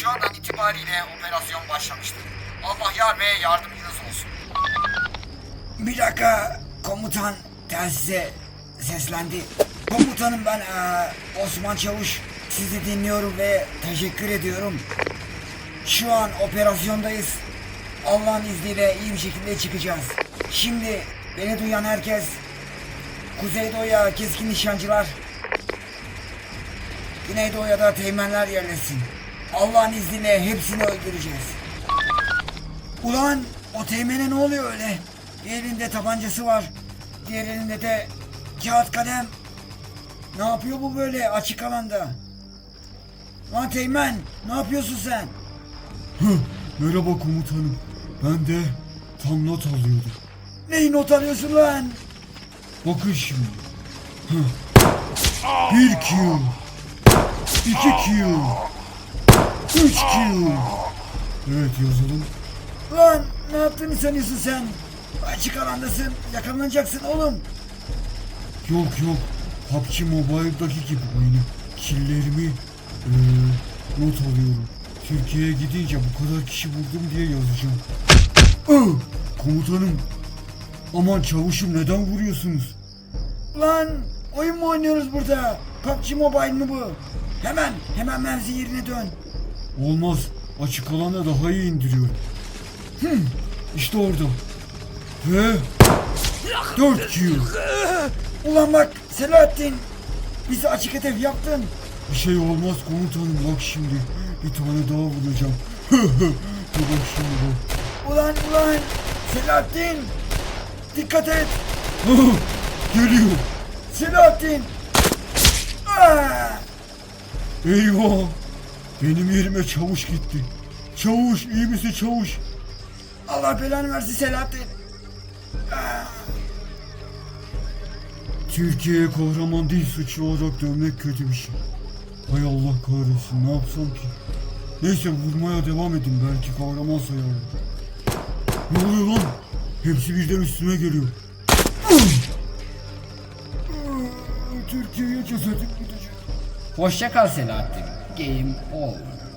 şu andan itibariyle operasyon başlamıştır. Allah yar ve yardımcınız olsun. Bir dakika komutan telsize seslendi. Komutanım ben eee, Osman Çavuş. Sizi dinliyorum ve teşekkür ediyorum. Şu an operasyondayız. Allah'ın izniyle iyi bir şekilde çıkacağız. Şimdi beni duyan herkes Kuzeydoğu'ya keskin nişancılar, Güneydoğu'ya da teğmenler yerleşsin. Allah'ın izniyle hepsini öldüreceğiz. Ulan o teğmene ne oluyor öyle? Bir elinde tabancası var. Diğer elinde de kağıt kalem. Ne yapıyor bu böyle açık alanda? Lan teğmen ne yapıyorsun sen? Merhaba komutanım. Ben de tam not alıyordum. Neyi not alıyorsun lan? Bakın şimdi. Hıh. Bir kill. İki kill. Üç kill. Evet yazalım. Lan ne yaptığını sanıyorsun sen? Açık alandasın yakalanacaksın oğlum. Yok yok. PUBG Mobile'daki gibi aynı. Killlerimi eee, not alıyorum. Türkiye'ye gidince bu kadar kişi vurdum diye yazacağım. Ah! Komutanım. Aman çavuşum neden vuruyorsunuz? Lan oyun mu oynuyoruz burada? PUBG Mobile mi bu? Hemen hemen mevzi yerine dön. Olmaz. Açık alana daha iyi indiriyorum. Hmm, işte orada. Ve 4 kill. Ulan bak Selahattin bizi açık hedef yaptın. Bir şey olmaz komutanım bak şimdi. Bir tane daha vuracağım. Dur bak şimdi bak. Ulan ulan Selahattin dikkat et Geliyor. Selahattin. Aa! Eyvah. Benim yerime çavuş gitti. Çavuş iyi misin çavuş? Allah belanı versin Selahattin. Türkiye'ye kahraman değil suçlu olarak dövmek kötü bir şey. Hay Allah kahretsin ne yapsam ki? Neyse vurmaya devam edin belki kahraman sayarım. Ne oluyor lan? Hepsi birden üstüme geliyor. Türkiye'ye cesedim gidecek. Hoşça kal Selahattin. Game over.